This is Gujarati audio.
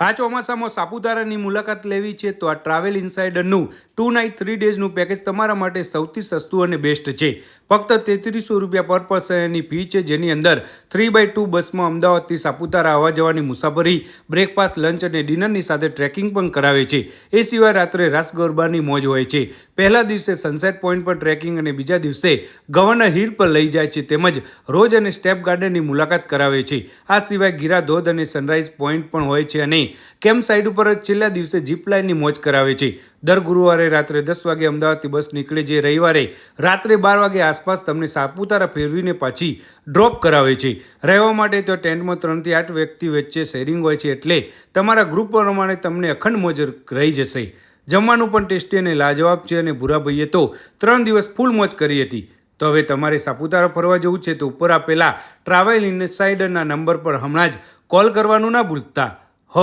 આ ચોમાસામાં સાપુતારાની મુલાકાત લેવી છે તો આ ટ્રાવેલ ઇન્સાઇડરનું ટુ નાઇટ થ્રી ડેઝનું પેકેજ તમારા માટે સૌથી સસ્તું અને બેસ્ટ છે. ફક્ત તેત્રીસો રૂપિયા પર પર્સનની ફી છે. જેની અંદર થ્રી બાય ટુ બસમાં અમદાવાદથી સાપુતારા આવવા જવાની મુસાફરી બ્રેકફાસ્ટ લંચ અને ડિનરની સાથે ટ્રેકિંગ પણ કરાવે છે. એ સિવાય રાત્રે રાસ ગરબાની મોજ હોય છે. પહેલા દિવસે સનસેટ પોઈન્ટ પર ટ્રેકિંગ અને બીજા દિવસે ગવર્નર હિલ પર લઈ જાય છે. તેમજ રોજ અને સ્ટેપ ગાર્ડનની મુલાકાત કરાવે છે. આ સિવાય ગીરા ધોધ અને સનરાઈઝ પોઈન્ટ પણ હોય છે અને કેમ્પ સાઇડ ઉપર જ છેલ્લા દિવસે જીપ લાઇનની મોજ કરાવે છે? દર ગુરુવારે રાત્રે દસ વાગે અમદાવાદથી બસ નીકળે જે રવિવારે રાત્રે બાર વાગે આસપાસ તમને સાપુતારા ફેરવીને પાછી ડ્રોપ કરાવે છે. રહેવા માટે તો ટેન્ટમાં ત્રણથી આઠ વ્યક્તિ વચ્ચે શેરિંગ હોય છે એટલે તમારા ગ્રુપ પ્રમાણે તમને અખંડ મોજ રહી જશે. જમવાનું પણ ટેસ્ટી અને લાજવાબ છે અને ભૂરાભાઈએ તો ત્રણ દિવસ ફૂલ મોજ કરી હતી. તો હવે તમારે સાપુતારા ફરવા જવું છે તો ઉપર આપેલા ટ્રાવેલ ઇનસાઇડરના નંબર પર હમણાં જ કોલ કરવાનું ના ભૂલતા. હ!